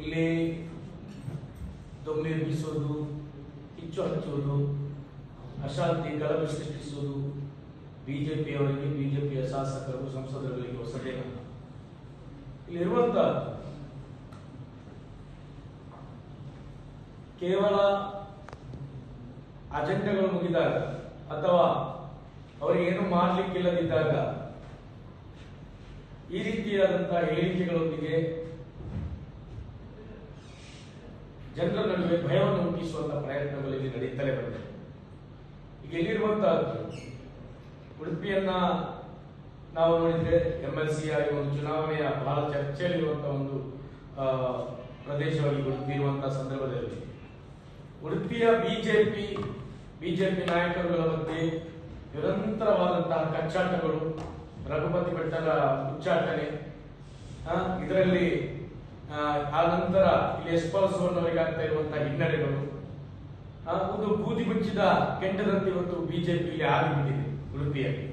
ಇಲ್ಲಿ ದೊಮ್ಮೆ ಬೀಸೋದು, ಕಿಚ್ಚು ಹಚ್ಚೋದು, ಅಶಾಂತಿ ಗಲಭೆ ಸೃಷ್ಟಿಸುವುದು ಬಿಜೆಪಿಯವರಿಗೆ, ಬಿಜೆಪಿಯ ಶಾಸಕರು ಸಂಸದರುಗಳಿಗೆ ಹೊಸದೇನಲ್ಲ ಇಲ್ಲಿರುವಂತ ಕೇವಲ ಅಜೆಂಡಗಳು ಮುಗಿದಾಗ ಅಥವಾ ಅವರಿಗೆ ಏನು ಮಾಡಲಿಕ್ಕಿಲ್ಲದಿದ್ದಾಗ ಈ ರೀತಿಯಾದಂತಹ ಹೇಳಿಕೆಗಳೊಂದಿಗೆ ಜನರ ನಡುವೆ ಭಯವನ್ನು ಹುಟ್ಟಿಸುವಂತಹ ಪ್ರಯತ್ನಗಳು ಇಲ್ಲಿ ನಡೀತಲೇ ಬಂದಿದೆ ಈಗ ಎಲ್ಲಿರುವಂತಹದ್ದು ಉಡುಪಿಯನ್ನ ನಾವು ನೋಡಿದ್ರೆ ಎಂ ಎಲ್ ಸಿ ಆಗಿ ಒಂದು ಚುನಾವಣೆಯ ಬಹಳ ಚರ್ಚೆಯಲ್ಲಿರುವಂತಹ ಒಂದು ಪ್ರದೇಶವಾಗಿ ಉಡುಪಿ ಇರುವಂತಹ ಸಂದರ್ಭದಲ್ಲಿ. ಉಡುಪಿಯ ಬಿಜೆಪಿ ಬಿಜೆಪಿ ನಾಯಕರುಗಳ ಮಧ್ಯೆ ನಿರಂತರವಾದಂತಹ ಕಚ್ಚಾಟಗಳು, ರಘುಪತಿ ಬೆಟ್ಟದ ಉಚ್ಚಾಟನೆ ಇದರಲ್ಲಿ ಆ, ನಂತರ ಇಲ್ಲಿ ಅವರಿಗೆ ಆಗ್ತಾ ಇರುವಂತಹ ಹಿನ್ನಡೆಗಳು. ಒಂದು ಬೂದಿ ಮುಚ್ಚಿದ ಕೆಂಡದಂತೆ ಇವತ್ತು ಬಿಜೆಪಿಯಲ್ಲಿ ಆಗಿಬಿಟ್ಟಿದೆ ಉಡುಪಿಯಲ್ಲಿ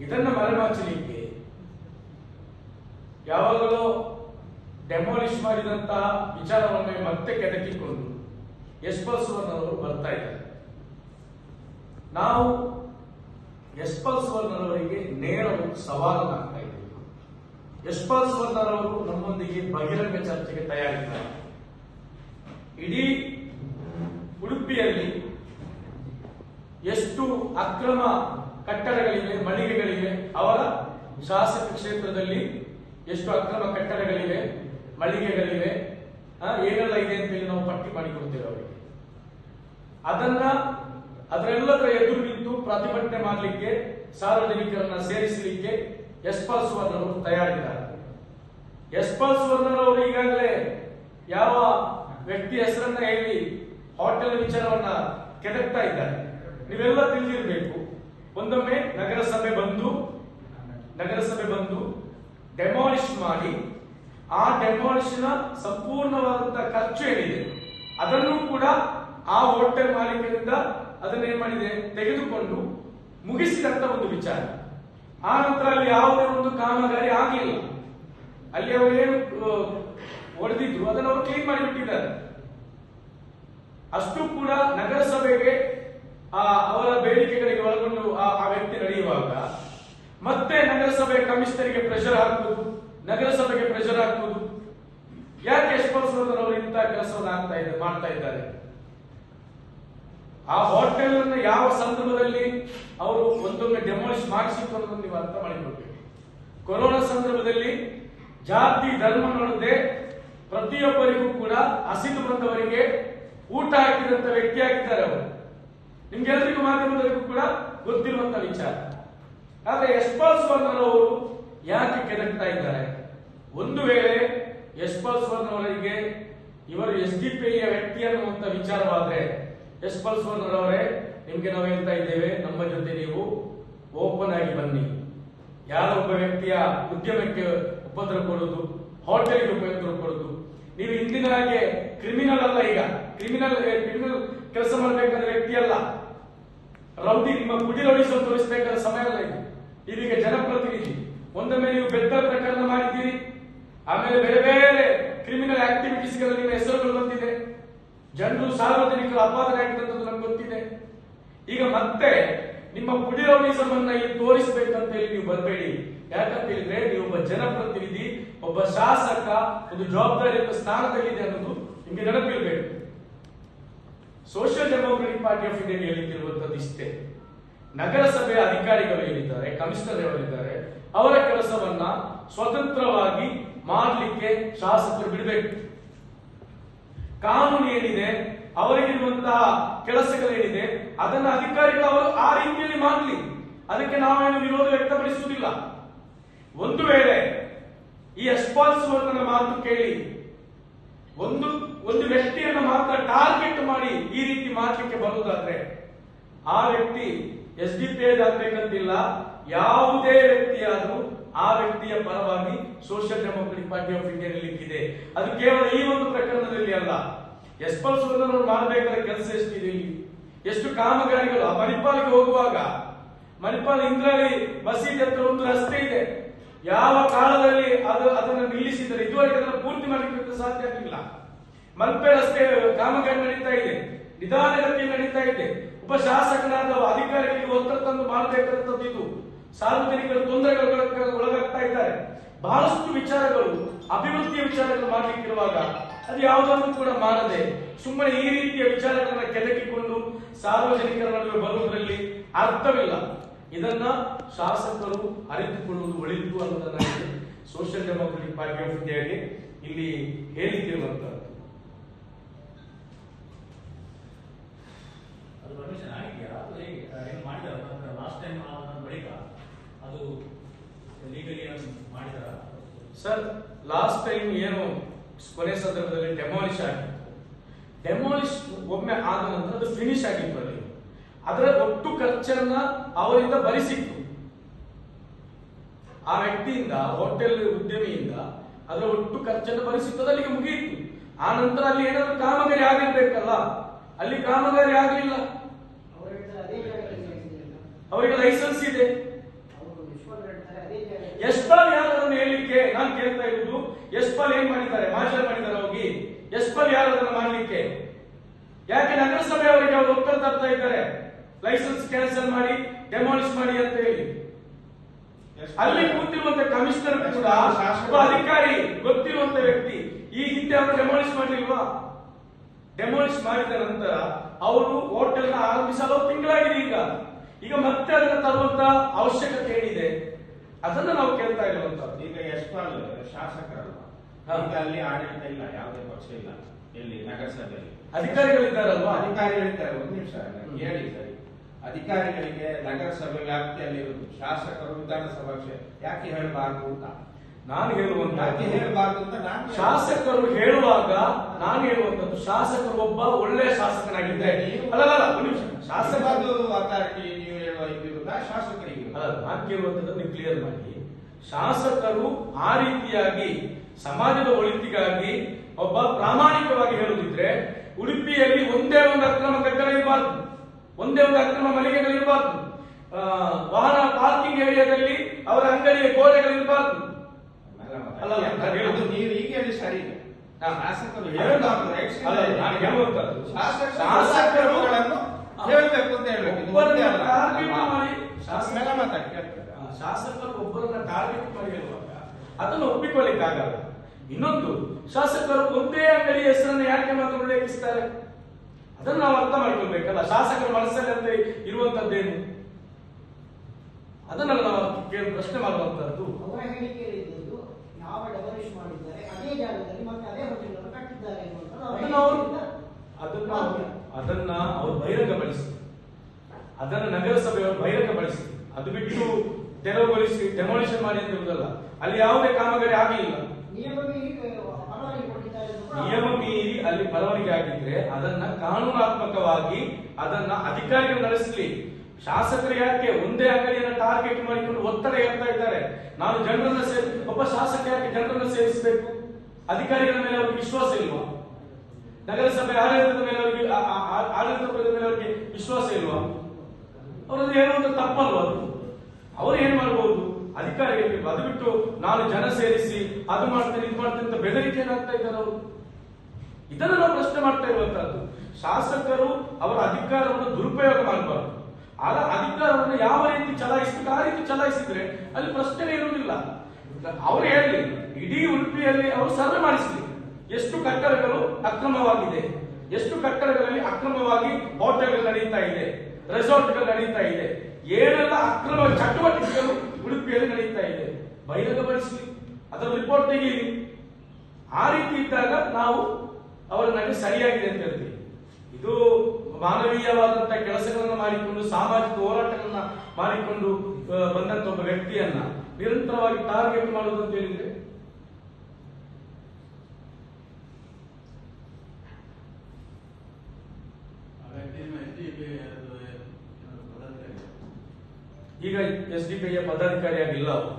ಇದನ್ನ ಮರೆಮಾಚಲಿಕ್ಕೆ ಯಾವಾಗಲೂ ಡೆಮಾಲಿಷ್ ಮಾಡಿದಂತಹ ವಿಚಾರವನ್ನು ಮತ್ತೆ ಕೆದಕಿಕೊಂಡು ಎಸ್ಪಲ್ಸುವರ್ನವರು ಬರ್ತಾ ಇದ್ದಾರೆ. ನಾವು ಎಸ್ಪಲ್ಸುವರ್ನವರಿಗೆ ನೇರ ಒಂದು ಸವಾಲನ್ನು ಹಾಕ್ತಾ ಸರ್ದಾರ್ ಅವರು ನಮ್ಮೊಂದಿಗೆ ಬಹಿರಂಗ ಚರ್ಚೆಗೆ ತಯಾರಿದ್ದಾರೆ. ಇಡೀ ಉಡುಪಿಯಲ್ಲಿ ಎಷ್ಟು ಅಕ್ರಮ ಕಟ್ಟಡಗಳಿವೆ, ಮಳಿಗೆಗಳಿವೆ, ಅವರ ಶಾಸಕ ಕ್ಷೇತ್ರದಲ್ಲಿ ಎಷ್ಟು ಅಕ್ರಮ ಕಟ್ಟಡಗಳಿವೆ, ಮಳಿಗೆಗಳಿವೆ ಏನೆಲ್ಲ ಇದೆ ಅಂತ ಹೇಳಿ ನಾವು ಪಟ್ಟಿ ಮಾಡಿಕೊಡ್ತೇವೆ ಅವರಿಗೆ. ಅದನ್ನ ಅದರೆಲ್ಲದರ ಎದುರು ನಿಂತು ಪ್ರತಿಭಟನೆ ಮಾಡಲಿಕ್ಕೆ, ಸಾರ್ವಜನಿಕರನ್ನ ಸೇರಿಸಲಿಕ್ಕೆ ಯಶ್ಪಾಲ್ ಅವರು ತಯಾರಿದ್ದಾರೆ. ಯಶ್ಪಾಲ್ ಅವರು ಈಗಾಗಲೇ ಯಾವ ವ್ಯಕ್ತಿ ಹೆಸರನ್ನ ಹೇಳಿ ಹೋಟೆಲ್ ವಿಚಾರವನ್ನ ಕೆದಕ್ತಾ ಇದ್ದಾರೆ. ನೀವೆಲ್ಲ ತಿಳಿದಿರಬೇಕು. ಒಂದೊಮ್ಮೆ ನಗರಸಭೆ ಬಂದು ನಗರಸಭೆ ಬಂದು ಡೆಮಾಲಿಷ್ ಮಾಡಿ, ಆ ಡೆಮಾಲಿಷ್ನ ಸಂಪೂರ್ಣವಾದಂತಹ ಖರ್ಚು ಏನಿದೆ, ಅದನ್ನು ಕೂಡ ಆ ಹೋಟೆಲ್ ಮಾಲೀಕರಿಂದ ಅದನ್ನೇನ್ ಮಾಡಿದೆ? ತೆಗೆದುಕೊಂಡು ಮುಗಿಸಿದಂತ ಒಂದು ವಿಚಾರ. ಆ ನಂತರ ಅಲ್ಲಿ ಯಾವುದೇ ಒಂದು ಕಾಮಗಾರಿ ಆಗಿಲ್ಲ. ಅಲ್ಲಿ ಅವರು ಏನು ಹೊಡೆದಿದ್ರು, ಅದನ್ನು ಅವರು ಕ್ಲೀನ್ ಮಾಡಿಬಿಟ್ಟಿದ್ದಾರೆ. ಅಷ್ಟು ಕೂಡ ನಗರಸಭೆಗೆ, ಆ, ಅವರ ಬೇಡಿಕೆಗಳಿಗೆ ಒಳಗೊಂಡು ಆ ವ್ಯಕ್ತಿ ನಡೆಯುವಾಗ, ಮತ್ತೆ ನಗರಸಭೆ ಕಮಿಷನರಿಗೆ ಪ್ರೆಷರ್ ಹಾಕುವುದು, ನಗರಸಭೆಗೆ ಪ್ರೆಷರ್ ಹಾಕುವುದು, ಯಾಕೆ ಯಶವಂತರವರು ಅವರು ಇಂತಹ ಕೆಲಸವನ್ನು ಆಗ್ತಾ ಇದೆ, ಮಾಡ್ತಾ ಇದ್ದಾರೆ? ಆ ಹೋಟೆಲ್ ಅನ್ನು ಯಾವ ಸಂದರ್ಭದಲ್ಲಿ ಅವರು ಒಂದೊಮ್ಮೆ ಡೆಮೋಲಿಶ್ ಮಾಡಿಸಿತ್ತು ಅನ್ನೋದನ್ನು ನೀವು ಅರ್ಥ ಮಾಡಿಕೊಳ್ಬೇಕು. ಕೊರೋನಾ ಸಂದರ್ಭದಲ್ಲಿ ಜಾತಿ ಧರ್ಮ ನೋಡದೆ ಪ್ರತಿಯೊಬ್ಬರಿಗೂ ಕೂಡ ಹಸಿದು ಬಂದವರಿಗೆ ಊಟ ಹಾಕಿದಂತ ವ್ಯಕ್ತಿಯಾಗಿದ್ದಾರೆ ಅವರು. ನಿಮ್ಗೆಲ್ಲರಿಗೂ ಮಾಧ್ಯಮದವರಿಗೂ ಕೂಡ ಗೊತ್ತಿರುವಂತ ವಿಚಾರ. ಆದ್ರೆ ಯಶ್ಪಾಲ್ ಸ್ವರ್ಣರವರು ಯಾಕೆ ಕೆದಕ್ತಾ ಇದ್ದಾರೆ? ಒಂದು ವೇಳೆ ಯಶ್ಪಾಲ್ ಸ್ವರ್ಣವರಿಗೆ ಇವರು ಎಸ್ ಡಿ ಪಿ ವ್ಯಕ್ತಿ ಅನ್ನುವಂತ ವಿಚಾರವಾದ್ರೆ ಯಶ್ಪಾಲ್ ಅವರೇ ನಿಮ್ಗೆ ನಾವು ಹೇಳ್ತಾ ಇದ್ದೇವೆ, ನಮ್ಮ ಜೊತೆ ನೀವು ಓಪನ್ ಆಗಿ ಬನ್ನಿ. ಯಾರೊಬ್ಬ ವ್ಯಕ್ತಿಯ ಉದ್ಯಮಕ್ಕೆ ಉಪದ್ರ ಕೊಡೋದು ಹೋಟೆಲ್ಗೆ ಉಪಯೋಗ ಕೊಡೋದು? ನೀವು ಇಂದಿನ ಹಾಗೆ ಕ್ರಿಮಿನಲ್ ಅಲ್ಲ ಈಗ. ಕ್ರಿಮಿನಲ್ ಕ್ರಿಮಿನಲ್ ಕೆಲಸ ಮಾಡಬೇಕಾದ ವ್ಯಕ್ತಿ ಅಲ್ಲ. ರೌಡಿ ನಿಮ್ಮ ಕುಡಿಲೊಡಿಸಲು ತೋರಿಸಬೇಕಾದ ಸಮಯ ಅಲ್ಲ ಇದು. ಇದೀಗ ಜನಪ್ರತಿನಿಧಿ. ಒಂದೊಮ್ಮೆ ನೀವು ಬೆತ್ತ ಪ್ರಕರಣ ಮಾಡಿದ್ದೀರಿ. ಆಮೇಲೆ ಬೇರೆ ಬೇರೆ ಕ್ರಿಮಿನಲ್ ಆಕ್ಟಿವಿಟೀಸ್ಗಳಲ್ಲಿ ನಿಮ್ಮ ಹೆಸರುಗಳು ಬಂದಿದೆ. ಜನರು ಸಾರ್ವಜನಿಕರು ಅಪಾದನೆ ಆಗಿದ್ದಂಥದ್ದು ನಮ್ಗೆ ಗೊತ್ತಿದೆ. ಈಗ ಮತ್ತೆ ನಿಮ್ಮ ಪುಡಿರೌಡಿಸಮ್ ಅನ್ನ ಇಲ್ಲಿ ತೋರಿಸಬೇಕಂತ ಹೇಳಿ ನೀವು ಬರಬೇಡಿ ಯಾಕಂತ ಹೇಳಿದ್ರೆ ನೀವು ಒಬ್ಬ ಜನಪ್ರತಿನಿಧಿ, ಒಬ್ಬ ಶಾಸಕ, ಒಂದು ಜವಾಬ್ದಾರಿಯ ಸ್ಥಾನದಲ್ಲಿದೆ ಅನ್ನೋದು ನಿಮಗೆ ನೆನಪಿರ್ಬೇಕು. Social democratic party of India ಹೇಳಿರುವಂತದ್ದು ಇಷ್ಟೇ. ನಗರಸಭೆಯ ಅಧಿಕಾರಿಗಳು ಏನಿದ್ದಾರೆ ಕಮಿಷನರ್ ಅವರಿದ್ದಾರೆ ಅವರ ಕೆಲಸವನ್ನ ಸ್ವತಂತ್ರವಾಗಿ ಮಾಡಲಿಕ್ಕೆ ಶಾಸಕರು ಬಿಡಬೇಕು. ಕಾನೂನು ಏನಿದೆ ಅವರಿಗಿರುವಂತಹ ಕೆಲಸಗಳೇನಿದೆ, ಅದನ್ನ ಅಧಿಕಾರಿಗಳು ಅವರು ಆ ರೀತಿಯಲ್ಲಿ ಮಾಡಲಿ. ಅದಕ್ಕೆ ನಾವೇನು ವಿರೋಧ ವ್ಯಕ್ತಪಡಿಸುವುದಿಲ್ಲ. ಒಂದು ವೇಳೆ ಈ ಅಸ್ಪಾಲ್ಸುವರ್ನ ಮಾತು ಕೇಳಿ, ಒಂದು ಒಂದು ವ್ಯಕ್ತಿಯನ್ನು ಮಾತ್ರ ಟಾರ್ಗೆಟ್ ಮಾಡಿ ಈ ರೀತಿ ಮಾಡಲಿಕ್ಕೆ ಬರುವುದಾದ್ರೆ, ಆ ವ್ಯಕ್ತಿ ಎಸ್ ಡಿ ಪಿ ಆಗ್ಬೇಕಂತಿಲ್ಲ ಯಾವುದೇ ವ್ಯಕ್ತಿಯಾದ್ರೂ ಆ ವ್ಯಕ್ತಿಯ ಪರವಾಗಿ social democratic party of India ನಿಲ್ಲಿಕ್ಕಿದೆ. ಅದು ಕೇವಲ ಈ ಒಂದು ಪ್ರಕರಣದಲ್ಲಿ ಅಲ್ಲ. ಎಸ್ಪಲ್ ಸುಂದರವರು ಮಾಡಬೇಕಾದ ಕೆಲಸ ಎಷ್ಟಿದೆ ಇಲ್ಲಿ? ಎಷ್ಟು ಕಾಮಗಾರಿಗಳು? ಆ ಮಣಿಪಾಲ್ಗೆ ಹೋಗುವಾಗ, ಮಣಿಪಾಲ್ ಇಂದ್ರಾಳಿ ಮಸೀದಿ ಹತ್ರ ಒಂದು ರಸ್ತೆ ಇದೆ. ಯಾವ ಕಾಲದಲ್ಲಿ ಅದು ಅದನ್ನು ನಿಲ್ಲಿಸಿದರೆ? ಇದುವರೆಗೆ ಅದನ್ನು ಪೂರ್ತಿ ಮಾಡಲಿಕ್ಕೆ ಸಾಧ್ಯ ಆಗಲಿಲ್ಲ. ಮಲ್ಪೆ ರಸ್ತೆ, ಕಾಮಗಾರಿ ನಡೀತಾ ಇದೆ. ನಿಧಾನಗತಿ ನಡೀತಾ ಇದೆ. ಉಪ ಶಾಸಕರಾದ ಅಧಿಕಾರಿಗಳಿಗೆ ಒತ್ತಡ ತಂದು ಮಾಡಬೇಕಾದಂತದ್ದು ಇದು. ಸಾರ್ವಜನಿಕರು ತೊಂದರೆಗಳು ಒಳಗಾಗ್ತಾ ಇದ್ದಾರೆ. ಬಹಳಷ್ಟು ವಿಚಾರಗಳು, ಅಭಿವೃದ್ಧಿಯ ವಿಚಾರಗಳು ಮಾಡಲಿಕ್ಕಿರುವಾಗ ಅದು ಯಾವುದನ್ನು ಕೂಡ ಮಾಡದೆ ಸುಮ್ಮನೆ ಈ ರೀತಿಯ ವಿಚಾರಗಳನ್ನ ಕೆದಕಿಕೊಂಡು ಸಾರ್ವಜನಿಕರ ನಡುವೆ ಬರುವುದರಲ್ಲಿ ಅರ್ಥವಿಲ್ಲ. ಇದನ್ನ ಶಾಸಕರು ಅರಿತುಕೊಳ್ಳುವುದು ಒಳಿತು ಅನ್ನೋದನ್ನ ಸೋಷಿಯಲ್ ಡೆಮೋಕ್ರೆಟಿಕ್ ಪಾರ್ಟಿ ಆಫ್ ಇಂಡಿಯಾಗೆ ಇಲ್ಲಿ ಹೇಳಿಕ್ಕಿರುವಂತದ್ದು ಅದು ಪರ್ಮಿಷನ್ ಆಗಿದೆಯಾ? ಲಾಸ್ಟ್ ಟೈಮ್ ಬಳಿಕ? ಅದು ಲೀಗಲಿ ಮಾಡಿದಾರ. ಸರ್ ಲಾಸ್ಟ್ ಟೈಮ್ ಏನು ಕೊನೆ ಸಂದರ್ಭದಲ್ಲಿ ಡೆಮಾಲಿಷ್ ಆಗಿತ್ತು ಡೆಮಾಲಿಷ್ ಒಮ್ಮೆ ಆದ ನಂತರ ಅದು ಫಿನಿಶ್ ಆಗಿತ್ತು ಅಲ್ಲಿ. ಅದರ ಒಟ್ಟು ಖರ್ಚನ್ನ ಅವರಿಂದ ಭರಿಸಿತ್ತು ಆ ವ್ಯಕ್ತಿಯಿಂದ ಹೋಟೆಲ್ ಉದ್ಯಮಿಯಿಂದ ಅದರ ಒಟ್ಟು ಖರ್ಚನ್ನು ಭರಿಸಿತ್ತು ಅದು ಅಲ್ಲಿಗೆ ಮುಗಿಯಿತು. ಆ ನಂತರ ಅಲ್ಲಿ ಏನಾದ್ರು ಕಾಮಗಾರಿ ಆಗಿರ್ಬೇಕಲ್ಲ ಅಲ್ಲಿ ಕಾಮಗಾರಿ ಆಗಲಿಲ್ಲ. ಅವರಿಗೆ ಲೈಸೆನ್ಸ್ ಇದೆ. ಅದೇ ಯಾರು ಯಾರನ್ನು ಹೇಳಲಿಕ್ಕೆ ನಾನು ಕೇಳ್ತಾ ಇರುವುದು ಎಸ್ಪಲ್ ಏನ್ ಮಾಡಿದ್ದಾರೆ? ಮಾರ್ಷಲ್ ಮಾಡಿದ್ದಾರೆ ಹೋಗಿ. ಎಸ್ಪಲ್ ಯಾರು ಅದನ್ನ ಮಾಡ್ಲಿಕ್ಕೆ? ಯಾಕೆ ನಗರಸಭೆಯವರಿಗೆ ಅವರು ಒತ್ತಡ ತರ್ತಾ ಇದ್ದಾರೆ? ಲೈಸೆನ್ಸ್ ಕ್ಯಾನ್ಸಲ್ ಮಾಡಿ ಡೆಮಾಲಿಷ್ ಮಾಡಿ ಅಂತ ಹೇಳಿ. ಅಲ್ಲಿ ಕೂತಿರುವಂತ ಕಮಿಷನರ್ ಕೂಡ ಒಬ್ಬ ಅಧಿಕಾರಿ ಗೊತ್ತಿರುವಂತ ವ್ಯಕ್ತಿ ಈ ಹಿಂದೆ ಅವರು ಡೆಮಾಲಿಷ್ ಮಾಡಲಿಲ್ವಾ? ಡೆಮಾಲಿಷ್ ಮಾಡಿದ ನಂತರ ಅವರು ಹೋಟೆಲ್ನ ಆರಂಭಿಸಲು ತಿಂಗಳಾಗಿದೆ ಈಗ. ಈಗ ಮತ್ತೆ ಅದನ್ನ ತರುವಂತ ಅವಶ್ಯಕತೆ ಏನಿದೆ? ಅದನ್ನ ನಾವು ಕೇಳ್ತಾ ಇರುವಂತದ್ದು ಈಗ ಯಶ್ಪಾಲ್ ಶಾಸಕರಲ್ಲ. ಈಗ ಅಲ್ಲಿ ಆಡಳಿತ ಇಲ್ಲ ಯಾವುದೇ ಪಕ್ಷ ಇಲ್ಲ ಎಲ್ಲಿ ನಗರಸಭೆಯಲ್ಲಿ. ಅಧಿಕಾರಿಗಳಿದ್ದಾರಲ್ವಾ? ಅಧಿಕಾರಿಗಳಿದ್ದಾರೆ ಒಂದು ನಿಮಿಷ ಹೇಳಿ ಸರಿ. ಅಧಿಕಾರಿಗಳಿಗೆ ನಗರಸಭೆ ವ್ಯಾಪ್ತಿಯಲ್ಲಿ ಇರುವುದು ಶಾಸಕರು ವಿಧಾನಸಭಾ ಕ್ಷೇತ್ರ ಯಾಕೆ ಹೇಳಬಾರ್ದು ಅಂತ? ನಾನು ಯಾಕೆ ಹೇಳುವಂತ ಹೇಳಬಾರ್ದು ಅಂತ ನಾನು ಶಾಸಕರು ಹೇಳುವಾಗ ನಾನು ಹೇಳುವಂತದ್ದು ಶಾಸಕರು ಒಬ್ಬ ಒಳ್ಳೆ ಶಾಸಕನಾಗಿದ್ರೆ ಅಲ್ಲ ಅಲ್ಲ, ಒಂದು ನಿಮಿಷ. ಶಾಸಕ ಶಾಸಕರು ಅಥಾರಿಟಿ ನೀವು ಹೇಳುವ ಇದ್ದಿರುವುದ ಶಾಸಕರಿಗೆ. ನಾನು ನೀವು ಕ್ಲಿಯರ್ ಮಾಡಿ ಶಾಸಕರು ಆ ರೀತಿಯಾಗಿ ಸಮಾಜದ ಒಳಿತಿಗಾಗಿ ಒಬ್ಬ ಪ್ರಾಮಾಣಿಕವಾಗಿ ಹೇಳುದಿದ್ರೆ ಉಡುಪಿಯಲ್ಲಿ ಒಂದೇ ಒಂದು ಅಕ್ರಮ ಕಟ್ಟಡ ಇರಬಾರ್ದು ಒಂದೇ ಒಂದು ಅಕ್ರಮ ಮಳಿಗೆಗಳಿರಬಾರ್ದು ವಾಹನ ಪಾರ್ಕಿಂಗ್ ಏರಿಯಾದಲ್ಲಿ ಅವರ ಅಂಗಡಿಯ ಗೋಡೆಗಳಿರಬಾರ್ದು ಅಲ್ಲ, ನೀವು ಈಗ ಹೇಳಿ ಸರಿ ಶಾಸಕರು ಶಾಸಕರುಗಳನ್ನು ಹೇಳಬೇಕು ಅಂತ ಹೇಳಬೇಕು. ಇದು ಒಬ್ಬರನ್ನ ಒಂದೇ ಅಲ್ಲ. target ಮಾಡಿ ಶಾಸಕ ಮೇಲೆ ಮಾತಾಡಿ ಕೇಳ್ತಾರೆ. ಆ, ಶಾಸಕರು ಒಬ್ಬರನ್ನ ಟಾರ್ಗೆಟ್ ಮಾಡಿ ಹೇಳುವಾಗ ಅದನ್ನು ಒಪ್ಪಿಕೊಳ್ಳಿಕ್ಕಾಗಲ್ಲ ಇನ್ನೊಂದು ಶಾಸಕರು ಒಂದೇ ಅಂಗಡಿ ಹೆಸರನ್ನು ಯಾಕೆ ಮಾತ್ರ ಉಲ್ಲೇಖಿಸ್ತಾರೆ ಅದನ್ನು ನಾವು ಅರ್ಥ ಮಾಡ್ಕೊಳ್ಬೇಕಲ್ಲ ಶಾಸಕರ ಮನಸ್ಸಲ್ಲಿ ಅಂತ ಇರುವಂತದ್ದೇನು ಅದನ್ನ ನಾವು ಕೇಳಿ ಪ್ರಶ್ನೆ ಮಾಡುವಂತದ್ದು ಅವರ ಹೇಳಿಕೆಯಲ್ಲಿ ಇದ್ದದ್ದು ಯಾವ ಡೆಮಾಲಿಷ್ ಮಾಡಿದ್ದಾರೆ ಅದೇ ಜಾಗದಲ್ಲಿ ಮತ್ತೆ ಅದೇ ಹೋಟೆಲ್ ಅನ್ನು ಕಟ್ಟಿದ್ದಾರೆ ಅದನ್ನ ಅದನ್ನ ಅವರು ಬಹಿರಂಗಪಡಿಸಿ ಅದನ್ನ ಬಹಿರಂಗ ಬಳಸಿ ಅದು ಬಿಟ್ಟು ತೆರವುಗೊಳಿಸಿ ಡೆಮಾಲಿಷನ್ ಮಾಡಿ ಅಂತ ಹೇಳುದಲ್ಲ ಅಲ್ಲಿ ಯಾವುದೇ ಕಾಮಗಾರಿ ಆಗಲಿಲ್ಲ. ನಿಯಮ ಮೀರಿ ಅಲ್ಲಿ ಬರವಣಿಗೆ ಆಗಿದ್ರೆ ಅದನ್ನ ಕಾನೂನಾತ್ಮಕವಾಗಿ ಅದನ್ನ ಅಧಿಕಾರಿಗಳು ನಡೆಸಲಿ. ಶಾಸಕರು ಯಾಕೆ ಒಂದೇ ಅಂಗಡಿಯನ್ನು ಟಾರ್ಗೆಟ್ ಮಾಡಿಕೊಂಡು ಒತ್ತಡ ಹೇಳ್ತಾ ಇದ್ದಾರೆ? ನಾನು ಜನರನ್ನ ಸೇರಿ ಒಬ್ಬ ಶಾಸಕ ಯಾಕೆ ಜನರನ್ನ ಸೇರಿಸಬೇಕು? ಅಧಿಕಾರಿಗಳ ಮೇಲೆ ಅವರಿಗೆ ವಿಶ್ವಾಸ ಇಲ್ವಾ? ನಗರಸಭೆ ಆಡಳಿತದ ಮೇಲೆ ಅವರಿಗೆ ಆಡಳಿತ ಮೇಲೆ ಅವರಿಗೆ ವಿಶ್ವಾಸ ಇಲ್ವಾ? ಅವರದ್ದು ಅಂತ ತಪ್ಪಲ್ವಾ ಅದು? ಅವರು ಏನ್ ಮಾಡ್ಬೋದು? ಅಧಿಕಾರಿಗಳಿಗೆ ಅದು ಬಿಟ್ಟು ನಾನು ಜನ ಸೇರಿಸಿ ಅದು ಮಾಡ್ತೇನೆ ಇದು ಮಾಡ್ತೇನೆ ಅಂತ ಬೆದರಿಕೆ ಏನಾಗ್ತಾ ಇದ್ದಾರೆ ಅವರು? ಇದನ್ನು ನಾವು ಪ್ರಶ್ನೆ ಮಾಡ್ತಾ ಇರುವಂತಹದ್ದು. ಶಾಸಕರು ಅವರ ಅಧಿಕಾರವನ್ನು ದುರುಪಯೋಗ ಮಾಡಬಾರ್ದು. ಆಗ ಅಧಿಕಾರವನ್ನು ಯಾವ ರೀತಿ ಚಲಾಯಿಸಬೇಕು ಆ ರೀತಿ ಚಲಾಯಿಸಿದ್ರೆ ಅಲ್ಲಿ ಪ್ರಶ್ನೆ ಇರುವುದಿಲ್ಲ. ಅವರು ಹೇಳಿ, ಇಡೀ ಉಡುಪಿಯಲ್ಲಿ ಅವರು ಸರ್ವೆ ಮಾಡಿಸಲಿ ಎಷ್ಟು ಕಟ್ಟಡಗಳು ಅಕ್ರಮವಾಗಿದೆ? ಎಷ್ಟು ಕಟ್ಟಡಗಳಲ್ಲಿ ಅಕ್ರಮವಾಗಿ ಹೋಟೆಲ್ಗಳು ನಡೀತಾ ಇದೆ? ರೆಸಾರ್ಟ್ಗಳು ನಡೀತಾ ಇದೆ. ಏನೆಲ್ಲ ಅಕ್ರಮ ಚಟುವಟಿಕೆಗಳು ಉಡುಪಿಯಲ್ಲಿ ನಡೀತಾ ಇದೆ ಬಹಿರಂಗಪಡಿಸಲಿ ಅದರ ರಿಪೋರ್ಟ್ ತೆಗೀಲಿ ಆ ರೀತಿ ಇದ್ದಾಗ ನಾವು ಅವರ ನಡೆ ಸರಿಯಾಗಿದೆ ಅಂತ ಹೇಳ್ತೀವಿ. ಇದು ಮಾನವೀಯವಾದಂತಹ ಕೆಲಸಗಳನ್ನು ಮಾಡಿಕೊಂಡು, ಸಾಮಾಜಿಕ ಹೋರಾಟಗಳನ್ನ ಮಾಡಿಕೊಂಡು ಬಂದಂತ ಒಬ್ಬ ವ್ಯಕ್ತಿಯನ್ನ ನಿರಂತರವಾಗಿ ಟಾರ್ಗೆಟ್ ಮಾಡುವುದು ಅಂತ ಹೇಳಿದ್ರೆ? ಈಗ ಎಸ್ ಡಿ ಪಿಯ ಪದಾಧಿಕಾರಿಯಾಗಿಲ್ಲ ಅವರು.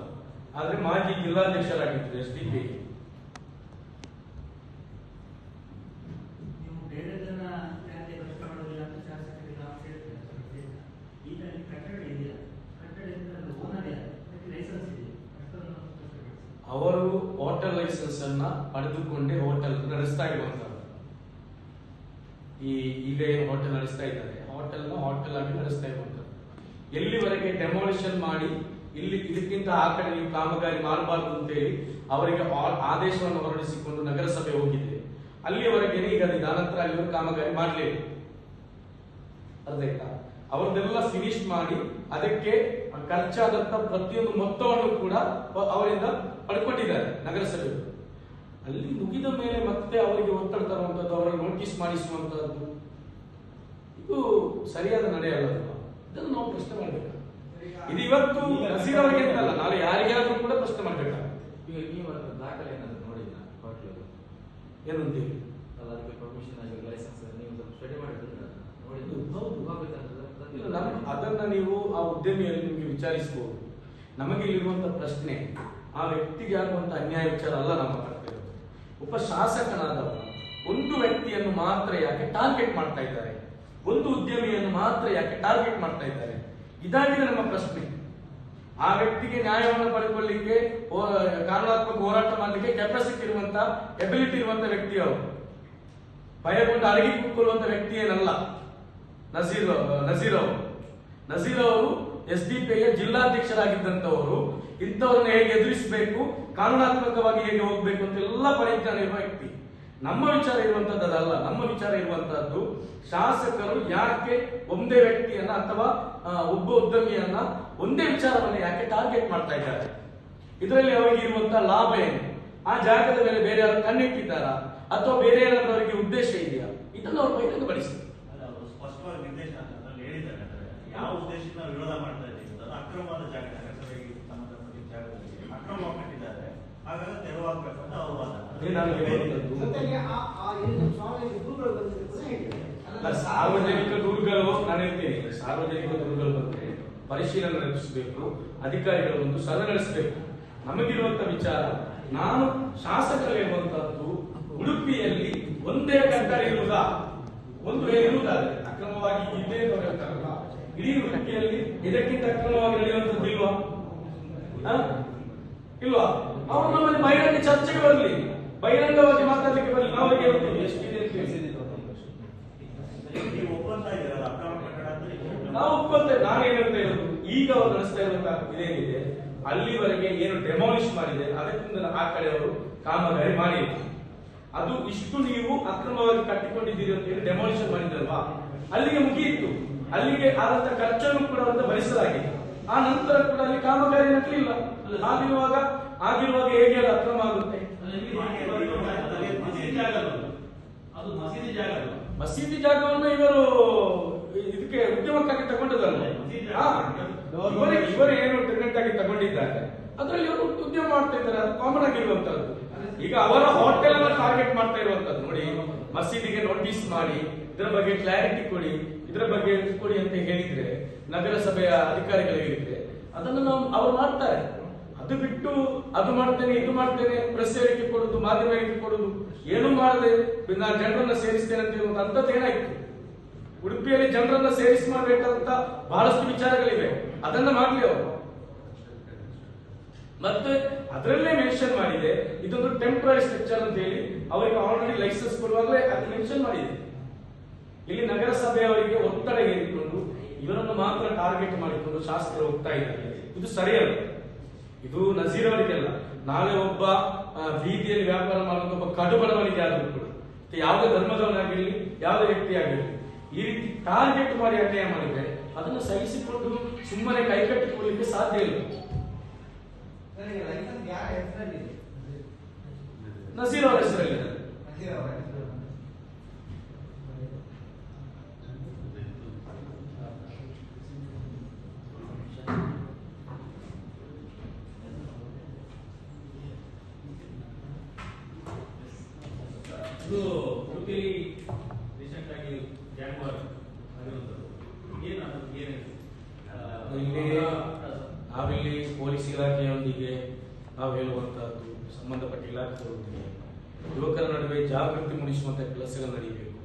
ಆದ್ರೆ ಮಾಜಿ ಜಿಲ್ಲಾಧ್ಯಕ್ಷರಾಗಿತ್ತು ಎಸ್ ಡಿ ಪಿ ನೀವು ಬೇರೆ ಜನ ಯಾಕೆ ಪ್ರಶ್ನೆ ಮಾಡೋದಿಲ್ಲ ಅಂತ ಶಾಸಕರಿಗೆ ನಾವು ಹೇಳ್ತೇವೆ ಈಗ ಅಲ್ಲಿ ಕಟ್ಟಡ ಇದೆಯಲ್ಲ ಕಟ್ಟಡದಿಂದ ಓನರ್ ಯಾರು ಲೈಸೆನ್ಸ್ ಇದೆ ಅಷ್ಟನ್ನು ಸ್ಪಷ್ಟಪಡಿಸಿ. ಅವರು ಹೋಟೆಲ್ ಲೈಸೆನ್ಸ್ ಅನ್ನ ಪಡೆದುಕೊಂಡೇ ಹೋಟೆಲ್ ನಡೆಸ್ತಾ ಇರುವಂತದ್ದು ಈ ಈಗ ಏನು ಹೋಟೆಲ್ ನಡೆಸ್ತಾ ಇದ್ದಾರೆ ಹೋಟೆಲ್ ಹೋಟೆಲ್ ಆಗಿ ನಡೆಸ್ತಾ ಇರುವಂತದ್ದು ಎಲ್ಲಿವರೆಗೆ ಮಾಡಿ, ಇಲ್ಲಿ ಇದಕ್ಕಿಂತ ಆ ಕಡೆ ನೀವು ಕಾಮಗಾರಿ ಮಾಡಬಾರ್ದು ಅಂತೇಳಿ ಅವರಿಗೆ ಆದೇಶವನ್ನು ಹೊರಡಿಸಿಕೊಂಡು ನಗರಸಭೆ ಹೋಗಿದೆ. ಅಲ್ಲಿಯವರೆಗೆ ಈಗ ನಂತರ ಇವರು ಕಾಮಗಾರಿ ಮಾಡಲಿಲ್ಲ. ಅರ್ಥ ಆಯ್ತಾ? ಅವ್ರದ್ದೆಲ್ಲ ಫಿನಿಶ್ ಮಾಡಿ, ಅದಕ್ಕೆ ಖರ್ಚಾದಂತ ಪ್ರತಿಯೊಂದು ಮೊತ್ತವನ್ನು ಕೂಡ ಅವರಿಂದ ಪಡ್ಕೊಂಡಿದ್ದಾರೆ ನಗರಸಭೆ ಅಲ್ಲಿ ಮುಗಿದ ಮೇಲೆ ಮತ್ತೆ ಅವರಿಗೆ ಒತ್ತಡ ತರುವಂತದ್ದು ಅವರ ನೋಟಿಸ್ ಮಾಡಿಸುವಂತದ್ದು ಇದು ಸರಿಯಾದ ನಡೆಯಲ್ಲ? ಇದನ್ನು ನಾವು ಪ್ರಶ್ನೆ ಮಾಡಬೇಕು. ಇದು ಇವತ್ತು ನಸೀರ್ ಅವರಿಗೆ ಅಂತಲ್ಲ ನಾಳೆ ಯಾರಿಗಾದ್ರೂ ಕೂಡ ಪ್ರಶ್ನೆ ಮಾಡಬೇಕು ಈಗ ನೀವು ಅದನ್ನು ದಾಖಲೆ ಏನಾದ್ರು ನೋಡಿಲ್ಲ ಹೋಟ್ಲದು ಏನಂತೀವಿ ಅಲ್ಲ ಅದಕ್ಕೆ ಪರ್ಮಿಷನ್ ಆಗಿ ಲೈಸೆನ್ಸ್ ನೀವು ಸ್ವಲ್ಪ ಸ್ಟಡಿ ಮಾಡಿದ್ರೆ ನೋಡಿದ್ದು ಹೌದು. ಇಲ್ಲ, ನಮ್ಮ ಅದನ್ನ ನೀವು ಆ ಉದ್ಯಮಿಯಲ್ಲಿ ನಿಮಗೆ ವಿಚಾರಿಸ್ಬೋದು. ನಮಗೆ ಇರುವಂತ ಪ್ರಶ್ನೆ ಆ ವ್ಯಕ್ತಿಗೆ ಆಗುವಂಥ ಅನ್ಯಾಯ ವಿಚಾರ ಅಲ್ಲ ನಮ್ಮ ಕರ್ತವ್ಯ. ಒಬ್ಬ ಶಾಸಕನಾದವ ಒಂದು ವ್ಯಕ್ತಿಯನ್ನು ಮಾತ್ರ ಯಾಕೆ ಟಾರ್ಗೆಟ್ ಮಾಡ್ತಾ ಇದ್ದಾರೆ? ಒಂದು ಉದ್ಯಮಿಯನ್ನು ಮಾತ್ರ ಯಾಕೆ ಟಾರ್ಗೆಟ್ ಮಾಡ್ತಾ ಇದ್ದಾರೆ? ಇದಾಗಿದೆ ನಮ್ಮ ಪ್ರಶ್ನೆ. ಆ ವ್ಯಕ್ತಿಗೆ ನ್ಯಾಯವನ್ನು ಪಡೆದುಕೊಳ್ಳಿಕ್ಕೆ ಕಾನೂನಾತ್ಮಕ ಹೋರಾಟ ಮಾಡಲಿಕ್ಕೆ ಕೆಪಾಸಿಟಿ ಇರುವಂತ ಎಬಿಲಿಟಿ ಇರುವಂತ ವ್ಯಕ್ತಿ ಅವರು. ಭಯಗೊಂಡು ಅಡಗಿ ಕೂತ್ಕೊಳ್ಳುವಂತ ವ್ಯಕ್ತಿ ಏನಲ್ಲ, ನಸೀರ್ ನಸೀರ್ ಅವರು ನಸೀರ್ ಅವರು ಎಸ್ ಡಿ ಪಿ ಜಿಲ್ಲಾಧ್ಯಕ್ಷರಾಗಿದ್ದಂತವರು ಇಂಥವ್ರನ್ನ ಹೇಗೆ ಎದುರಿಸಬೇಕು, ಕಾನೂನಾತ್ಮಕವಾಗಿ ಹೇಗೆ ಹೋಗಬೇಕು ಅಂತ ಎಲ್ಲ ಪರಿಜ್ಞಾನ ಇರುವ ವ್ಯಕ್ತಿ. ನಮ್ಮ ವಿಚಾರ ಇರುವಂತದ್ದು ಅದಲ್ಲ ನಮ್ಮ ವಿಚಾರ ಇರುವಂತಹದ್ದು ಶಾಸಕರು ಯಾಕೆ ಒಂದೇ ವ್ಯಕ್ತಿಯನ್ನ ಅಥವಾ ಒಬ್ಬ ಉದ್ಯಮಿಯನ್ನ ಒಂದೇ ವಿಚಾರವನ್ನ ಯಾಕೆ ಟಾರ್ಗೆಟ್ ಮಾಡ್ತಾ ಇದ್ದಾರೆ? ಇದರಲ್ಲಿ ಅವರಿಗೆ ಇರುವಂತಹ ಲಾಭ ಏನು? ಆ ಜಾಗದ ಮೇಲೆ ಬೇರೆ ಯಾರು ಕಣ್ಣಿಟ್ಟಿದ್ದಾರಾ? ಅಥವಾ ಬೇರೆ ಏನಾದ್ರೂ ಅವರಿಗೆ ಉದ್ದೇಶ ಇದೆಯಾ? ಇದನ್ನು ಅವರು ಬಹಿರಂಗಪಡಿಸಿದ್ದಾರೆ ಯಾವ ಉದ್ದೇಶದಿಂದ ವಿರೋಧ ಮಾಡ್ತಾ ಇದ್ದೀವಿ ಅಂತ ಅದು ಅಕ್ರಮವಾದ ಜಾಗ ನಗರಸಭೆಗೆ ಸಂಬಂಧಪಟ್ಟ ಜಾಗದಲ್ಲಿ ಅಕ್ರಮ ಕಟ್ಟಿದ್ದಾರೆ ಹಾಗಾಗಿ ತೆರವಾಗಬೇಕು ಅಂತ ಅವ್ರ ವಾದ ಅದೇ ನಾನು ಹೇಳುವಂಥದ್ದು. ಜೊತೆಗೆ ಆ ಆ ಏನು ಸ್ವಾಮಿ ದೂರುಗಳು ಬಂದಿದೆ ಕೂಡ ಹೇಳಿದ್ದಾರೆ ಅಲ್ಲ, ಸಾರ್ವಜನಿಕ ದೂರುಗಳು ನಾನು ಹೇಳ್ತೀನಿ, ಸಾರ್ವಜನಿಕ ದೂರುಗಳು ಬಂದ್ರೆ ಪರಿಶೀಲನೆ ನಡೆಸಬೇಕು, ಅಧಿಕಾರಿಗಳು ಒಂದು ಸಭೆ ನಡೆಸಬೇಕು. ನಮಗಿರುವಂತ ವಿಚಾರ, ನಾನು ಶಾಸಕರಿರುವಂತಹದ್ದು ಉಡುಪಿಯಲ್ಲಿ ಒಂದೇ ಕಟ್ಟಡ ಇರುವುದ? ಒಂದು ಇರುವುದಾದ್ರೆ, ಅಕ್ರಮವಾಗಿ ಇದೇ ಹೇಳ್ತಾರಲ್ಲ ಇಡೀ ಉಡುಪಿಯಲ್ಲಿ ಇದಕ್ಕಿಂತ ಅಕ್ರಮವಾಗಿ ನಡೆಯುವಂತದ್ದು ಇಲ್ವಾ? ಇಲ್ವಾ? ಅವರು ನಮ್ಮಲ್ಲಿ ಬಹಿರಂಗ ಚರ್ಚೆಗೆ ಬರಲಿ ಬಹಿರಂಗವಾಗಿ ಮಾತಾಡಲಿಕ್ಕೆ ಬರಲಿ ನಾವು ಹೇಳಿ. ನೀವು ಒಪ್ಪಂತ ನಾನು ಏನ್ ಹೇಳ್ತಾ ಇರೋದು? ಈಗ ಅವರು ನಡೆಸ್ತಾ ಇರುವಂತಹ ಇದೇನಿದೆ ಅಲ್ಲಿವರೆಗೆ ಏನು ಡೆಮಾಲಿಷ್ ಮಾಡಿದೆ ಅದಕ್ಕಿಂತ ಆ ಕಡೆ ಅವರು ಕಾಮಗಾರಿ ಮಾಡಿಲ್ಲ ಅದು ಇಷ್ಟು ನೀವು ಅಕ್ರಮವಾಗಿ ಕಟ್ಟಿಕೊಂಡಿದ್ದೀರಿ ಅಂತ ಹೇಳಿ ಡೆಮಾಲಿಷನ್ ಮಾಡಿದ್ರಲ್ವಾ? ಅಲ್ಲಿಗೆ ಮುಗಿಯಿತು ಅಲ್ಲಿಗೆ ಆದಂತ ಖರ್ಚನ್ನು ಕೂಡ ಅಂತ ಭರಿಸಲಾಗಿದೆ ಆ ನಂತರ ಕೂಡ ಅಲ್ಲಿ ಕಾಮಗಾರಿ ನಡೆಯಲಿಲ್ಲ ಆಗಿರುವಾಗ ಆಗಿರುವಾಗ ಹೇಗೆ ಅದು ಅಕ್ರಮ ಆಗುತ್ತೆ? ಮಸೀದಿ ಜಾಗ ಅಲ್ವಾ? ಮಸೀದಿ ಜಾಗವನ್ನು ಇವರು ಇದಕ್ಕೆ ಉದ್ಯಮಕ್ಕಾಗಿ ತಗೊಂಡಿದ್ದಾರೆ. ಇವರು ಏನು ಟೆನೆಂಟ್ ಆಗಿ ತಗೊಂಡಿದ್ದಾರೆ. ಅದರಲ್ಲಿ ಇವರು ಉದ್ಯಮ ಮಾಡ್ತಾ ಇದ್ದಾರೆ ಅದು ಕಾಮನ್ ಆಗಿರುವಂತದ್ದು ಈಗ ಅವರ ಹೋಟೆಲ್ ಅನ್ನ ಟಾರ್ಗೆಟ್ ಮಾಡ್ತಾ ಇರುವಂತದ್ದು ನೋಡಿ ಮಸೀದಿಗೆ ನೋಟಿಸ್ ಮಾಡಿ ಇದರ ಬಗ್ಗೆ ಕ್ಲಾರಿಟಿ ಕೊಡಿ ಇದರ ಬಗ್ಗೆ ಕೊಡಿ ಅಂತ ಹೇಳಿದ್ರೆ ನಗರಸಭೆಯ ಅಧಿಕಾರಿಗಳು ಹೇಳಿದ್ರೆ ಅದನ್ನು ನಾವು ಅವರು ಮಾಡ್ತಾರೆ. ಅದು ಬಿಟ್ಟು ಅದು ಮಾಡ್ತೇನೆ, ಇದು ಮಾಡ್ತೇನೆ ಪ್ರೆಸ್ ಹೇಳಿಕೆ ಕೊಡುದು, ಮಾಧ್ಯಮ ಹೇಳಿಕೆ ಕೊಡುದು, ಏನು ಮಾಡದೆ ನಾನು ಜನರನ್ನ ಸೇರಿಸ್ತೇನೆ ಅಂತ ಹೇಳುವಂತ ಅಂಥದ್ದು ಏನಾಯ್ತು? ಉಡುಪಿಯಲ್ಲಿ ಜನರನ್ನ ಸೇರಿಸಿ ಮಾಡಬೇಕಾದಂತ ಬಹಳಷ್ಟು ವಿಚಾರಗಳಿವೆ. ಅದನ್ನ ಮಾಡ್ಲಿ ಅವರು. ಮತ್ತೆ ಅದರಲ್ಲೇ ಮೆನ್ಷನ್ ಮಾಡಿದೆ, ಇದೊಂದು ಟೆಂಪರರಿ ಸ್ಟ್ರಕ್ಚರ್ ಅಂತ ಹೇಳಿ ಅವರಿಗೆ ಆಲ್ರೆಡಿ ಲೈಸೆನ್ಸ್ ಕೊಡುವಾಗಲೇ ಅದು ಮೆನ್ಷನ್ ಮಾಡಿದೆ. ಇಲ್ಲಿ ನಗರಸಭೆಯವರಿಗೆ ಒತ್ತಡ ಹೇರಿಕೊಂಡು ಇವರನ್ನು ಮಾತ್ರ ಟಾರ್ಗೆಟ್ ಮಾಡಿಕೊಂಡು ಶಾಸಕರು ಹೋಗ್ತಾ ಇದ್ದಾರೆ. ಇದು ಸರಿಯಲ್ಲ. ಇದು ನಜೀರ್ ಅವರಿಗೆಲ್ಲ ನಾಳೆ ಒಬ್ಬ ಬೀದಿಯಲ್ಲಿ ವ್ಯಾಪಾರ ಮಾಡುವಂತ ಒಬ್ಬ ಕಡು ಬಡವನಿಗೆ ಆದ್ರೂ ಕೂಡ. ಯಾವುದೇ ಧರ್ಮದವನಾಗಿರಲಿ ಯಾವುದೇ ವ್ಯಕ್ತಿ ಆಗಿರಲಿ ಈ ರೀತಿ ಟಾರ್ಗೆಟ್ ಮಾಡಿ ಅನ್ಯಾಯ ಮಾಡಿದ್ರೆ ಅದನ್ನು ಸಹಿಸಿಕೊಂಡು ಸುಮ್ಮನೆ ಕೈಕಟ್ಟಿಕೊಳ್ಳಿಕ್ಕೆ ಸಾಧ್ಯ ಇಲ್ಲ. ನಜೀರ್ ಅವರ ಹೆಸರಲ್ಲಿ ನಜೀರ್ ಅವರ ಹೆಸರು ಇದು ಉಡುಪಿಯಲ್ಲಿ ರೀಸೆಂಟ್ ಆಗಿ ಜಾಗ್ವಾರ್ ಆಗಿರುವಂಥದ್ದು ಏನು ಅದು ಏನು ಇಲ್ಲಿ ನಾವಿಲ್ಲಿ ಪೊಲೀಸ್ ಇಲಾಖೆಯೊಂದಿಗೆ ನಾವು ಹೇಳುವಂತಹದ್ದು ಇಲಾಖೆಗಳೊಂದಿಗೆ ಯುವಕರ ನಡುವೆ ಜಾಗೃತಿ ಮೂಡಿಸುವಂತಹ ಕೆಲಸಗಳು ನಡೆಯಬೇಕು.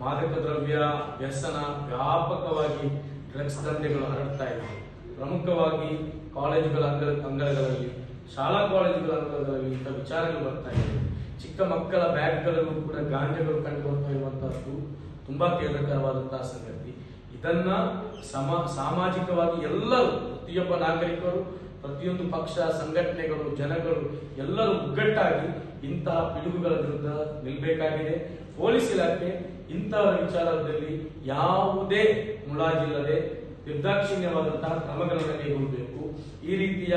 ಮಾದಕ ದ್ರವ್ಯ, ವ್ಯಸನ ವ್ಯಾಪಕವಾಗಿ ಡ್ರಗ್ಸ್ ದಂಧೆಗಳು ಹರಡ್ತಾ ಇದೆ ಪ್ರಮುಖವಾಗಿ ಕಾಲೇಜುಗಳ ಅಂಗಳ ಅಂಗಳಗಳಲ್ಲಿ, ಶಾಲಾ ಕಾಲೇಜುಗಳ ಅಂಗಳಗಳಲ್ಲಿ ಇಂಥ ವಿಚಾರಗಳು ಬರ್ತಾ ಇದೆ ಚಿಕ್ಕ ಮಕ್ಕಳ ಬ್ಯಾಗ್ಗಳಲ್ಲೂ ಕೂಡ ಗಾಂಜೆಗಳು ಕಂಡು ಬರ್ತಾ ಇರುವಂತಹದ್ದು ತುಂಬಾ ಖೇದಕರವಾದಂತಹ ಸಂಗತಿ. ಇದನ್ನ ಸಮ, ಸಾಮಾಜಿಕವಾಗಿ ಎಲ್ಲರೂ, ಪ್ರತಿಯೊಬ್ಬ ನಾಗರಿಕರು ಪ್ರತಿಯೊಂದು ಪಕ್ಷ, ಸಂಘಟನೆಗಳು, ಜನಗಳು ಎಲ್ಲರೂ ಒಗ್ಗಟ್ಟಾಗಿ ಇಂತಹ ಪಿಡುಗುಗಳ ವಿರುದ್ಧ ನಿಲ್ಲಬೇಕಾಗಿದೆ ಪೊಲೀಸ್ ಇಲಾಖೆ ಇಂತಹ ವಿಚಾರದಲ್ಲಿ ಯಾವುದೇ ಮುಳಾಜಿಲ್ಲದೆ ನಿರ್ದಾಕ್ಷಿಣ್ಯವಾದಂತಹ ಕ್ರಮಗಳನ್ನು ಕೈಗೊಳ್ಳಬೇಕು ಈ ರೀತಿಯ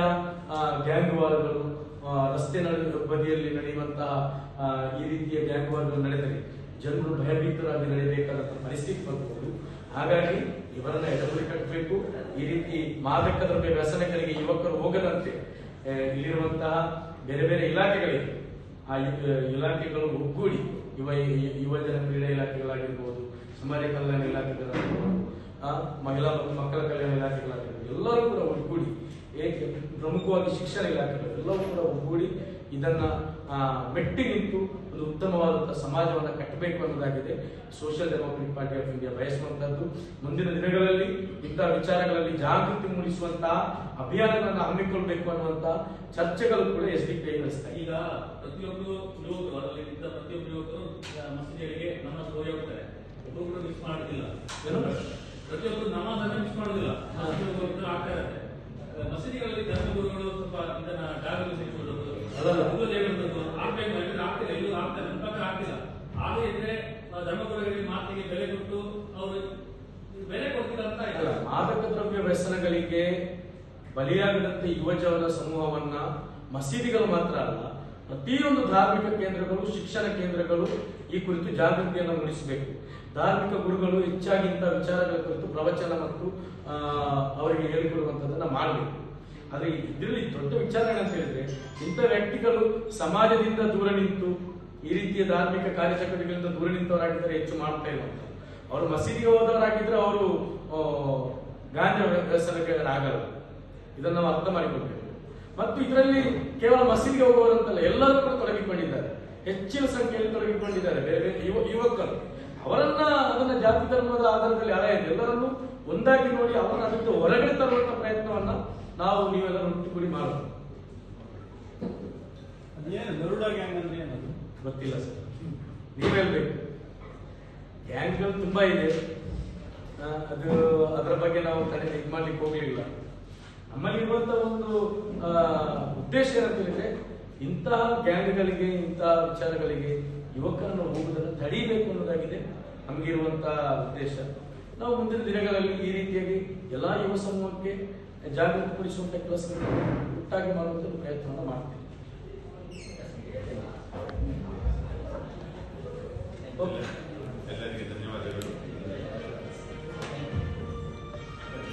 ಗ್ಯಾಂಗ್ ವಾರ್ಗಳು ರಸ್ತೆ ಬದಿಯಲ್ಲಿ ನಡೆಯುವಂತಹ ಈ ರೀತಿಯ ಗ್ಯಾಂಗ್ ವಾರ್ಗಳು ನಡೆದರೆ ಜನರು ಭಯಭೀತರಾಗಿ ನಡೆಯಬೇಕಾದಂತಹ ಪರಿಸ್ಥಿತಿ ಬರಬಹುದು ಹಾಗಾಗಿ ಇವರನ್ನ ಎಡಗುರಿ ಕಟ್ಟಬೇಕು ಈ ರೀತಿ ಮಾದಕ ದ್ರವ್ಯ ವ್ಯಸನಗಳಿಗೆ ಯುವಕರು ಹೋಗದಂತೆ ಇಲ್ಲಿರುವಂತಹ ಬೇರೆ ಬೇರೆ ಇಲಾಖೆಗಳಿವೆ ಆ ಇಲಾಖೆಗಳು ಒಗ್ಗೂಡಿ, ಯುವ ಯುವಜನ ಕ್ರೀಡಾ ಇಲಾಖೆಗಳಾಗಿರ್ಬೋದು ಸಮಾಜ ಕಲ್ಯಾಣ ಇಲಾಖೆಗಳಾಗಿರ್ಬೋದು ಮಹಿಳಾ ಮತ್ತು ಮಕ್ಕಳ ಕಲ್ಯಾಣ ಇಲಾಖೆಗಳಾಗಿರ್ಬೋದು, ಎಲ್ಲರೂ ಕೂಡ ಒಗ್ಗೂಡಿ ಏಕೆ ಪ್ರಮುಖವಾಗಿ ಶಿಕ್ಷಣ ಇಲಾಖೆಗಳು ಎಲ್ಲವೂ ಕೂಡ ಒಗ್ಗೂಡಿ ಇದನ್ನ ಮೆಟ್ಟಿ ನಿಂತು ಒಂದು ಉತ್ತಮವಾದಂತಹ ಸಮಾಜವನ್ನು ಕಟ್ಟಬೇಕು ಅನ್ನೋದಾಗಿದೆ. Social democratic party of India ಬಯಸುವಂತದ್ದು ಮುಂದಿನ ದಿನಗಳಲ್ಲಿ ಇಂತಹ ವಿಚಾರಗಳಲ್ಲಿ ಜಾಗೃತಿ ಮೂಡಿಸುವಂತಹ ಅಭಿಯಾನಗಳನ್ನು ಹಮ್ಮಿಕೊಳ್ಬೇಕು ಅನ್ನುವಂತಹ ಚರ್ಚೆಗಳು ಕೂಡ ಎಸ್ ಡಿ ಪಿ ನಡೆಸ್ತಾ ಈಗ ಪ್ರತಿಯೊಬ್ಬರು ಯುವಕರು ಅದರಲ್ಲಿ ಇದ್ದ ಪ್ರತಿಯೊಬ್ಬರು ಯುವಕರು ಮಸೀದಿಗಳಿಗೆ ಹೋಗಿ ಹೋಗ್ತಾರೆ. ಒಬ್ಬರು ಮಿಸ್ ಮಾಡೋದಿಲ್ಲ. ಪ್ರತಿಯೊಬ್ಬರು ನಮಾಜ್ ಮಿಸ್ ಮಾಡೋದಿಲ್ಲ. ಮಸೀದಿಗಳಲ್ಲಿ ಧರ್ಮಗುರುಗಳು ಸ್ವಲ್ಪ ಇದನ್ನ ಜಾಗೃತಿ ಹೇಳುವಂಥದ್ದು ಆಗ್ಬೇಕು ಯಾಕಂದ್ರೆ ಆಗ್ತಿಲ್ಲ ಎಲ್ಲೂ ಆಗ್ತಾರೆ ನಮ್ಮ ಪಕ್ಕ ಆಗ್ತಿಲ್ಲ ಹಾಗೆ ಇದ್ರೆ ಆ, ಧರ್ಮಗುರುಗಳಿಗೆ ಮಾತಿಗೆ ಬೆಲೆ ಕೊಟ್ಟು ಅವರು ಬೆಲೆ ಕೊಡ್ತಿಲ್ಲ ಅಂತ ಅಲ್ಲ, ಇಲ್ಲ ಮಾದಕ ದ್ರವ್ಯ ವ್ಯಸನಗಳಿಗೆ ಬಲಿಯಾಗದಂತೆ ಯುವಜನ ಸಮೂಹವನ್ನ ಮಸೀದಿಗಳು ಮಾತ್ರ ಅಲ್ಲ, ಪ್ರತಿಯೊಂದು ಧಾರ್ಮಿಕ ಕೇಂದ್ರಗಳು, ಶಿಕ್ಷಣ ಕೇಂದ್ರಗಳು ಈ ಕುರಿತು ಜಾಗೃತಿಯನ್ನು ಮೂಡಿಸಬೇಕು. ಧಾರ್ಮಿಕ ಗುರುಗಳು ಹೆಚ್ಚಾಗಿ ಇಂಥ ವಿಚಾರಗಳ ಕುರಿತು ಪ್ರವಚನ ಮತ್ತು ಅವರಿಗೆ ಹೇಳಿಕೊಡುವಂಥದ್ದನ್ನ ಮಾಡಬೇಕು. ಆದರೆ ಇದರಲ್ಲಿ ದೊಡ್ಡ ವಿಚಾರ ಏನಂತ ಹೇಳಿದ್ರೆ, ಇಂಥ ವ್ಯಕ್ತಿಗಳು ಸಮಾಜದಿಂದ ದೂರ ನಿಂತು ಈ ರೀತಿಯ ಧಾರ್ಮಿಕ ಕಾರ್ಯಚಟುವಟಿಕೆಗಳಿಂದ ದೂರ ನಿಂತವರಾಗಿದ್ದರೆ ಹೆಚ್ಚು ಮಾಡ್ತಾ ಇರುವಂತ ಅವರು ಮಸೀದಿಗೆ ಹೋದವರಾಗಿದ್ರೆ ಅವರು ಗಾಂಧಿ ಆಗಲ್ಲ. ಇದನ್ನು ನಾವು ಅರ್ಥ ಮಾಡಿಕೊಳ್ಬೇಕು. ಮತ್ತು ಇದರಲ್ಲಿ ಕೇವಲ ಮಸೀದಿಗೆ ಹೋಗುವವರಂತಲ್ಲ ಎಲ್ಲರೂ ಕೂಡ ತೊಡಗಿಕೊಂಡಿದ್ದಾರೆ. ಹೆಚ್ಚಿನ ಸಂಖ್ಯೆಯಲ್ಲಿ ತೊಡಗಿಕೊಂಡಿದ್ದಾರೆ ಬೇರೆ ಬೇರೆ ಯುವ ಯುವಕರು. ಅವರನ್ನ ಅದನ್ನ ಜಾತಿ ಧರ್ಮದ ಆಧಾರದಲ್ಲಿ ಅಳೆಯದೆ ಎಲ್ಲರನ್ನು ಒಂದಾಗಿ ನೋಡಿ ಅವರನ್ನ ಅದರಿಂದ ಹೊರಗಡೆ ತರುವಂತ ಪ್ರಯತ್ನವನ್ನ ನಾವು ನೀವೆಲ್ಲ ಒಟ್ಟುಗೂಡಿ ಮಾಡೋದು. ಗೊತ್ತಿಲ್ಲ ಸರ್. ನೀವು ಹೇಳ್ಬೇಕು. ಗ್ಯಾಂಗ್ಗಳು ತುಂಬಾ ಇದೆ. ಅದು ಅದರ ಬಗ್ಗೆ ನಾವು ಕಡೆ ಇದು ಮಾಡ್ಲಿಕ್ಕೆ ಹೋಗ್ಲಿಲ್ಲ. ನಮ್ಮಲ್ಲಿ ಇರುವಂತ ಒಂದು ಉದ್ದೇಶ ಏನಂತ ಹೇಳಿದ್ರೆ, ಇಂತಹ ಗ್ಯಾಂಗ್ಗಳಿಗೆ, ಇಂತಹ ವಿಚಾರಗಳಿಗೆ ಯುವಕರನ್ನು ಹೋಗುವುದನ್ನು ತಡೀಬೇಕು ಅನ್ನೋದಾಗಿದೆ ನಮಗಿರುವಂತಹ ಉದ್ದೇಶ. ನಾವು ಮುಂದಿನ ದಿನಗಳಲ್ಲಿ ಈ ರೀತಿಯಾಗಿ ಎಲ್ಲ ಯುವ ಸಮೂಹಕ್ಕೆ ಜಾಗೃತಿಪಡಿಸುವಂತ ಕೆಲಸಗಳನ್ನು ಒಟ್ಟಾಗಿ ಮಾಡುವಂತ ಪ್ರಯತ್ನವನ್ನು ಮಾಡ್ತೀವಿ.